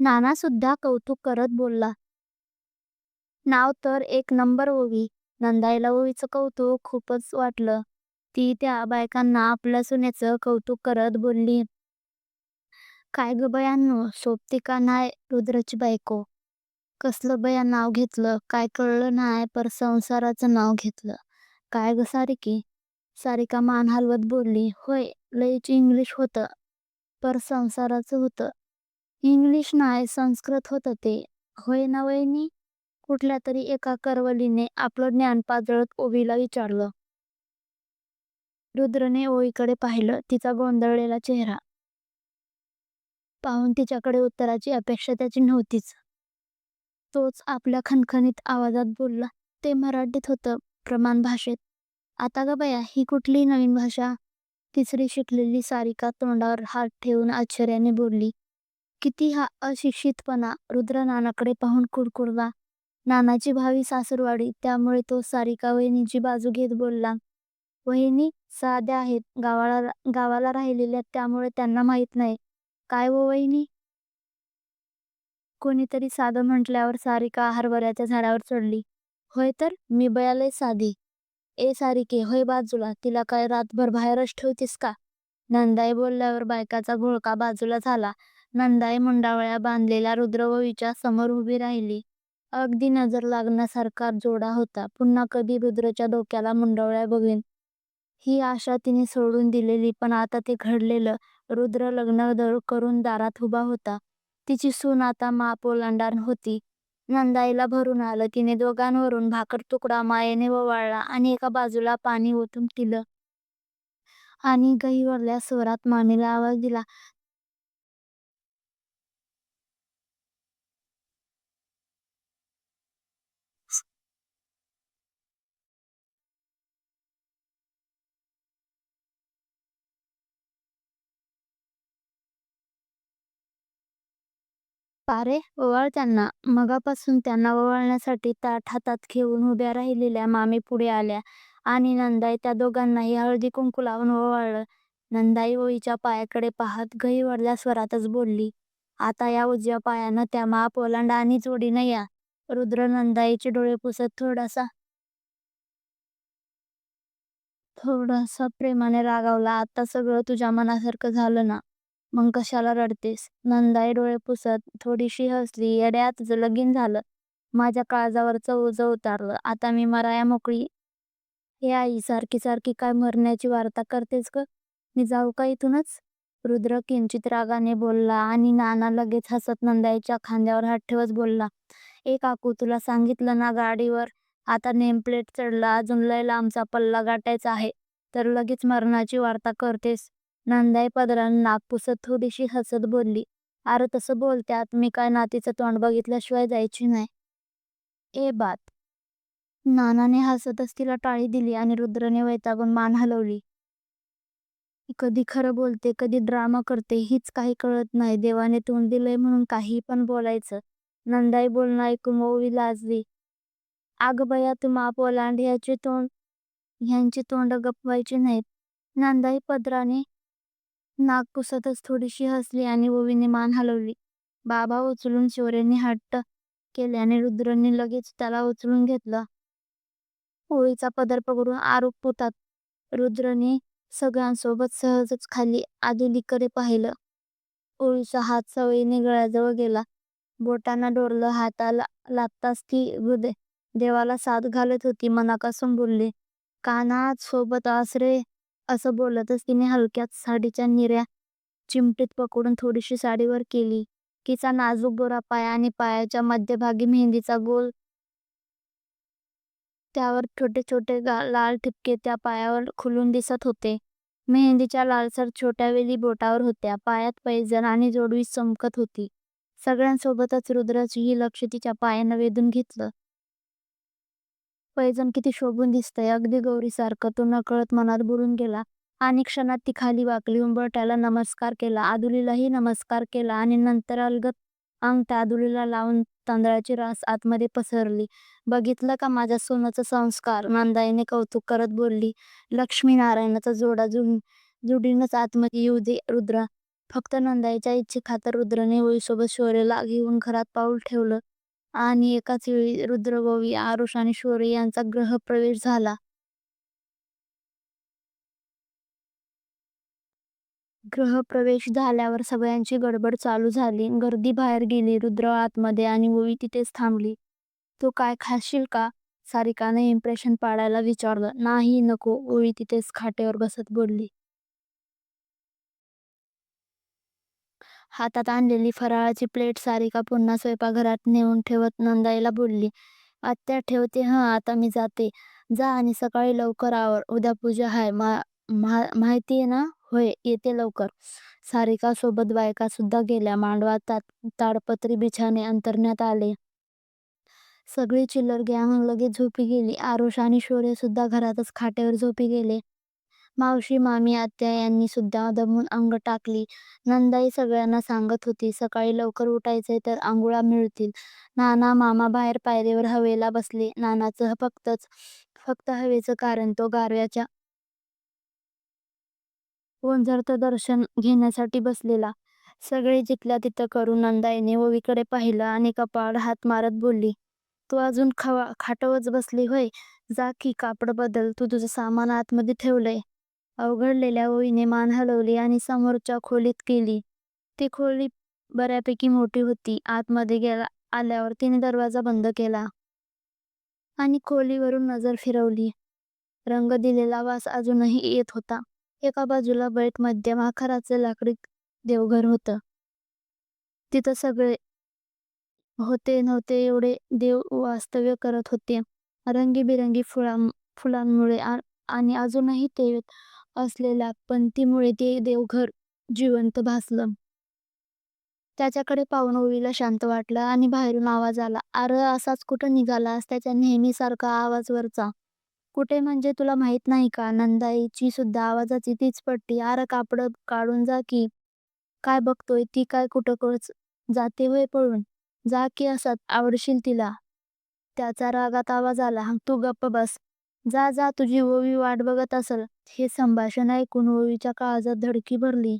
नाना सुद्धा कौतुक करत बोलला. नाव तर एक नंबर ओवी. नंदाईला ओवीचं कौतुक खूपच वाटलं. ती त्या बायकांना आपल्या सुनेचं कौतुक करत बोलली. काय ग बयांनो, सोबती का नाय रुद्रची बायको? कसलं बया नाव घेतलं, काय कळलं नाय पर संसाराचं नाव घेतलं. काय ग सारिकी सारिका मान हलवत बोलली. होय, लयच इंग्लिश होतं. पर संसाराचं होतं. इंग्लिश नाय संस्कृत होतं ते. होय ना वैनी? कुठल्यातरी एका करवलीने आपलं ज्ञान पाजळत ओवीला विचारलं. रुद्रने ओवीकडे पाहिलं. तिचा गोंधळलेला चेहरा पाहून तिच्याकडे उत्तराची अपेक्षा त्याची नव्हतीच. तोच आपल्या खणखणीत आवाजात बोलला. ते मराठीत होतं, प्रमाण भाषेत. आता ग बया, ही कुठली नवीन भाषा? तिसरी शिकलेली सारिका तोंडावर हात ठेवून आश्चर्याने बोलली. किती हा अशिक्षितपणा? रुद्र नानाकडे पाहून कुडकुडला. नानाची भावी सासूरवाडी, त्यामुळे तो सारिका वहिनीची बाजू घेत बोलला. वहिनी साध्या आहेत. गावाला राहिलेल्या त्यामुळे त्यांना माहीत नाही. काय वो वहिनी? कोणीतरी साधं म्हटल्यावर सारिका हरभऱ्याच्या झाडावर चढली. होय तर, मी बयालय साधी. ए सारिके, होय बाजूला. तिला काय रातभर बाहेरच ठेवतीस का? नंदाई बोलल्यावर बायकाचा घोळका बाजूला झाला. नंदाई मुंडावळ्या बांधलेल्या रुद्र समोर उभी राहिली. अगदी नजर लागण्यासारखा जोडा होता. पुन्हा कधी रुद्रच्या डोक्याला मुंडावळ्या बघेन, ही आशा तिने सोडून दिलेली. पण आता ते घडलेलं. रुद्र लग्न करून दारात उभा होता. तिची सून आता माप ओलांडणार होती. नंदाईला भरून आलं. तिने दोघांवरून भाकर तुकडा मायेने ओवाळला आणि एका बाजूला पाणी ओतून दिलं. आणि गहिवरल्या स्वरात मामीला आवाज दिला. पारे, ओवाळ त्यांना. मगापासून त्यांना ओवाळण्यासाठी ताट हातात घेऊन उभ्या राहिलेल्या मामी पुढे आल्या आणि नंदाई त्या दोघांनाही हळदी कुंकू लावून ओवाळलं. नंदाई ओवीच्या पायाकडे पाहत गहिवरल्या स्वरातच बोलली. आता या उजव्या पायानं त्या माप ओलांडा आणि जोडीनं या. रुद्र नंदाईचे डोळे पुसत थोडासा थोडासा प्रेमाने रागावला. आता सगळं तुझ्या मनासारखं झालं ना? मग कशाला रडतेस? नंदाई डोळे पुसत थोडीशी हसली. येड्या, तुझं लगीन झालं. माझ्या काळजावरचं ओझं उतरलं. आता मी मराया मोकळी. हे आई, सारखी सारखी काय मरण्याची वार्ता करतेस ग? मी जाऊ का इथूनच? रुद्र किंचित रागाने बोलला आणि नाना लगेच हसत नंदाईच्या खांद्यावर हात ठेवत बोलला. ए काकू, तुला सांगितलं ना गाडीवर आता नेमप्लेट चढला अजून लय लांबचा पल्ला गाठायचा आहे, तर लगेच मरणाची वार्ता करतेस? नंदाई पदरानं नाक पुसत थोडीशी हसत बोलली. अरे तसं बोलत्यात, मी काय नातीचं तोंड बघितल्याशिवाय जायची नाय. ए बात. नानाने हसतच तिला टाळी दिली आणि रुद्रने वैतागून मान हलवली. कधी खरं बोलते, कधी ड्रामा करते, हीच काही कळत नाही. देवाने तोंड दिलंय म्हणून काही पण बोलायचं. नंदाई बोलणं ऐकून ओवी लाजली. अगं बया, तू माप ओलांड. ह्यांची तोंडं गपवायची नाहीत. नंदाई पदराने नाक पुसतच थोडीशी हसली आणि ओवीने मान हलवली. बाबा उचलून शौर्याने हट्ट केल्याने रुद्रने लगेच त्याला उचलून घेतलं. ओवीचा पदर पकडून आरोप पोटात. रुद्रने सगळ्यांसोबत सहजच खाली आदुलीकडे पाहिलं. ओवीचा हात सवयीने गळ्याजवळ गेला. बोटांना डोरलं. हाताला लागताच ती देवाला साद घालत होती. मनापासून बोलली. कान्हा, सोबत आसरे असं बोलतच तिने हलक्याच साडीच्या निऱ्या चिमटीत पकडून थोडीशी साडीवर केली. तिचा नाजूक गोरा पाय आणि पायाच्या मध्यभागी मेहंदीचा गोल. त्यावर छोटे छोटे लाल ठिपके त्या पायावर खुलून दिसत होते. मेहंदीच्या लालसर छोट्या वेली बोटावर होत्या. पायात पैंजण आणि जोडवी चमकत होती. सगळ्यांसोबतच रुद्रचंही लक्ष तिच्या पायानं वेधून घेतलं. पैजण किती शोभून दिसतंय. अगदी गौरीसारखं, तो नकळत मनात बुरून गेला. आणि क्षणात ती खाली वाकली. उंबरठ्याला नमस्कार केला. आदुलीलाही नमस्कार केला आणि नंतर अलगद अंगठा आदुलीला लावून तांदळाची रास आतमध्ये पसरली. बघितलं का माझ्या सोन्याचा संस्कार? नंदाईने कौतुक करत बोलली. लक्ष्मीनारायणाचा जोडा जोडीनंच आतमध्ये येऊ दे रुद्रा. फक्त नंदाईच्या इच्छेखातर रुद्रने ओवीसोबत शौर्यला घेऊन घरात पाऊल ठेवलं आणि एकाच वेळी रुद्र, आरुष आणि शौर्य यांचा गृहप्रवेश झाला. ग्रहप्रवेश झाल्यावर सगळ्यांची गडबड चालू झाली. गर्दी बाहेर गेली. रुद्र आतमध्ये आणि ओवी तिथेच थांबली. तू काय खाशील का? सारिकाने इम्प्रेशन पाडायला विचारलं. नाही, नको. ओवी तिथेच खाटेवर बसत बोलली. हातात आणलेली फराळाची प्लेट सारिका पुन्हा स्वयंपाकघरात नेऊन ठेवत नंदाईला बोलली. आत्या ठेवते हं, आता मी जाते. जा आणि सकाळी लवकर आवर. उद्या पूजा हाय. माहितीये ना? होय, येते लवकर. सारिका सोबत बायका सुद्धा गेल्या. मांडवात ताडपत्री बिछाने अंतरण्यात आले. सगळी चिल्लर गॅंग लगेच झोपी गेली. आरुष आणि शौर्य सुद्धा घरातच खाटेवर झोपी गेले. मावशी, मामी, आत्या यांनी सुद्धा दमून अंग टाकली. नंदाई सगळ्यांना सांगत होती, सकाळी लवकर उठायचंय तर आंघोळ्या मिळतील. नाना, मामा बाहेर पायरीवर हवेला बसले. नानाचं फक्तच फक्त हवेचं कारण तो गारव्याच्या ओंझरचं दर्शन घेण्यासाठी बसलेला. सगळे जिथल्या तिथं करून नंदाईने ओवीकडे पाहिलं आणि कपाळावर हात मारत बोलली. तू अजून खाटावरच बसली होय? जा की, कापड बदल. तू तुझं सामान आतमध्ये ठेवलंय. अवघडलेल्या ओळीने मान हलवली आणि समोरच्या खोलीत केली. ती खोली बऱ्यापैकी मोठी होती. आतमध्ये आल्यावर तिने दरवाजा बंद केला. आणि खोलीवरून नजर फिरवली. रंग दिलेला वास अजूनही येत होता. एका बाजूला बैठ मध्यम आकाराचे लाकडी देवघर होतं. तिथं सगळे होते नव्हते एवढे देव वास्तव्य करत होते. रंगीबेरंगी फुलांमुळे आणि अजूनही ते असलेल्या पणतीमुळे ते देवघर जिवंत भासलं. त्याच्याकडे पाहून ओवीला शांत वाटलं आणि बाहेरून आवाज आला. अर असाच कुठं निघालास? त्याच्या नेहमीसारखा आवाज वरचा. कुठे म्हणजे तुला माहीत नाही का? नंदाईची सुद्धा आवाजाची तीच पट्टी. अर कापड काढून जा की. काय बघतोय? ती काय कुठं जाते होय पळून? जा की असाच, आवडशील तिला. त्याचा रागात आवाज आला. तू गप्प बस. जा जा, तुझी ओवी वाट बघत असल. हे संभाषण ऐकून ओवीच्या काळजात धडकी भरली.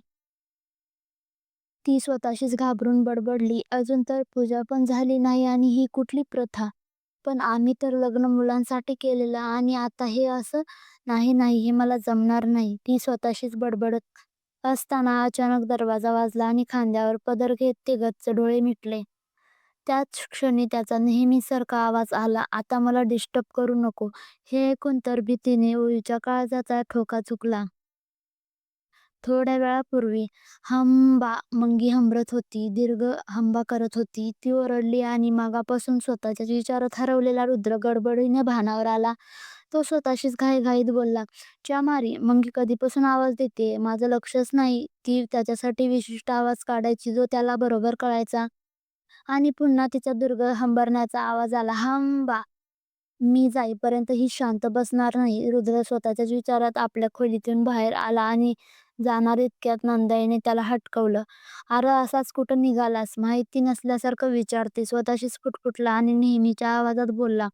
ती स्वतःशीच घाबरून बडबडली. अजून तर पूजा पण झाली नाही आणि ही कुठली प्रथा? पण आम्ही तर लग्न मुलांसाठी केलेलं आणि आता हे असं? नाही नाही, हे मला जमणार नाही. ती स्वतःशीच बडबडत असताना अचानक दरवाजा वाजला आणि खांद्यावर पदर घेत ते गच्च डोळे मिटले. त्याच क्षणी त्याचा नेहमीसारखा आवाज आला. आता मला डिस्टर्ब करू नको. हे ऐकून तर भीतीने ओवीच्या काळजाचा ठोका चुकला. थोड्या वेळापूर्वी हंबा मंगी हंबरत होती. दीर्घ हंबा करत होती. ती ओरडली आणि मागापासून स्वतःच्याच विचारात हरवलेला रुद्र गडबडीने भानावर आला. तो स्वतःशीच घाईघाईत बोलला. च्या मारी, मंगी कधीपासून आवाज देतेय? माझं लक्षच नाही. ती त्याच्यासाठी विशिष्ट आवाज काढायची जो त्याला बरोबर कळायचा. आणि पुन्हा तिचा दुर्ग हंबरण्याचा आवाज आला. हंबा. मी जाईपर्यंत ही शांत बसणार नाही. रुद्र स्वतःच्याच विचारात आपल्या खोलीतून बाहेर आला आणि जाणार इतक्यात नंदाईने त्याला हटकवलं. अरे असाच कुठं निघालास? माहिती नसल्यासारखं विचारते. स्वतःशीच कुटकुटला आणि नेहमीच्या आवाजात बोलला.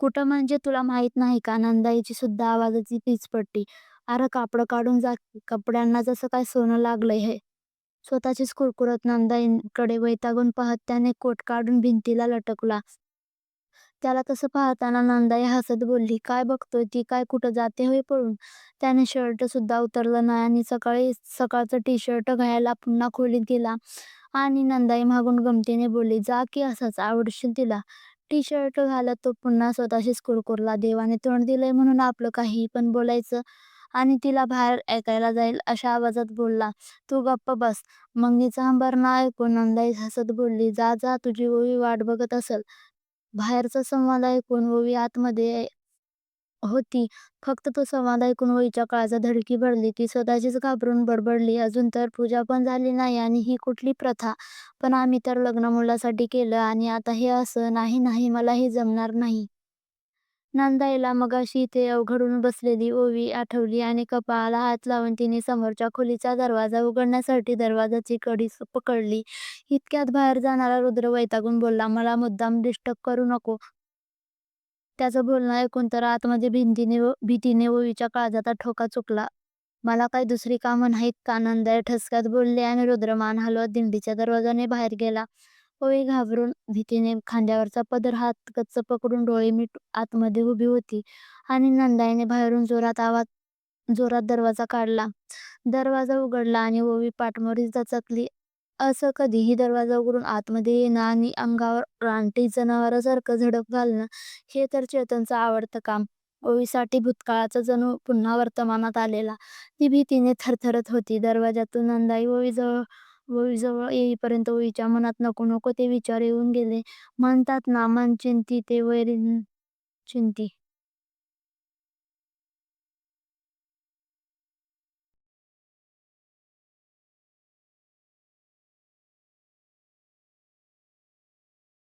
कुठं म्हणजे तुला माहीत नाही का? नंदाईची सुद्धा आवाजाची तीच पडली अरे कापडं काढून जा कपड्यांना जसं काय सोनं लागलंय हे. स्वतःचीच कुरकुरत नंदाईकडे वैतागून पाहत त्याने कोट काढून भिंतीला लटकला त्याला तसं पाहताना नंदाई हसत बोलली. काय बघतोय? ती काय कुठं जाते होय पळून? त्याने शर्ट सुद्धा उतरलं नाही आणि सकाळी सकाळचं टी शर्ट घालायला पुन्हा खोलीत गेला आणि नंदाई मागून गमतीने बोलली. जा की असाच, आवडशील तिला. टी शर्ट घालत तो पुन्हा स्वतःशीच कुरकुरला. देवाने तोंड दिलंय म्हणून आपलं काहीही पण बोलायचं आणि तिला बाहेर ऐकायला जाईल अशा आवाजात बोलला. तू गप्प बस. मंगीचं हंबरणं ऐकून नंदाई हसत बोलली. जा जा, तुझी ओवी वाट बघत असल. बाहेरचा संवाद ऐकून ओवी आतमध्ये होती. फक्त तो संवाद ऐकून ओवीच्या काळजात धडकी भरली. ती स्वतःशीच घाबरून बडबडली. अजून तर पूजा पण झाली नाही आणि ही कुठली प्रथा? पण आम्ही तर लग्न मुलासाठी केलं आणि आता हे असं? नाही नाही, मला हे जमणार नाही. नंदाईला मगाशी इथे अवघडून बसलेली ओवी आठवली आणि कपाळाला हात लावून तिने समोरच्या खोलीचा दरवाजा उघडण्यासाठी दरवाजाची कडी पकडली. इतक्यात बाहेर जाणारा रुद्र वैतागून बोलला. मला मुद्दाम डिस्टर्ब करू नको. त्याचं बोलणं ऐकून तर आतमध्ये भीतीने ओवीच्या काळजाचा ठोका चुकला. मला काय दुसरी कामं नाहीत का? नंदाई ठसक्यात बोलली आणि रुद्र मान हलवत दिंडीच्या दरवाजाने बाहेर गेला. ओवी घाबरून भीतीने खांद्यावरचा पदर हात गच्च पकडून डोळे मिटून आतमध्ये उभी होती आणि नंदाईने बाहेरून जोरात आवाज जोरात दरवाजा काढला. दरवाजा उघडला आणि ओवी पाठमोरीच दचकली. असं कधीही दरवाजा उघडून आतमध्ये येणं आणि अंगावर रानटी जनावरासारखं झडप घालणं हे तर चेतनचं आवडतं काम. ओवीसाठी भूतकाळाचा जणू पुन्हा वर्तमानात आलेला. ती भीतीने थरथरत होती. दरवाजातून नंदाई ओवीजवळ येईपर्यंत ओवीच्या मनात नको नको ते विचार येऊन गेले. म्हणतात ना मन चिंती ते वैरी चिंती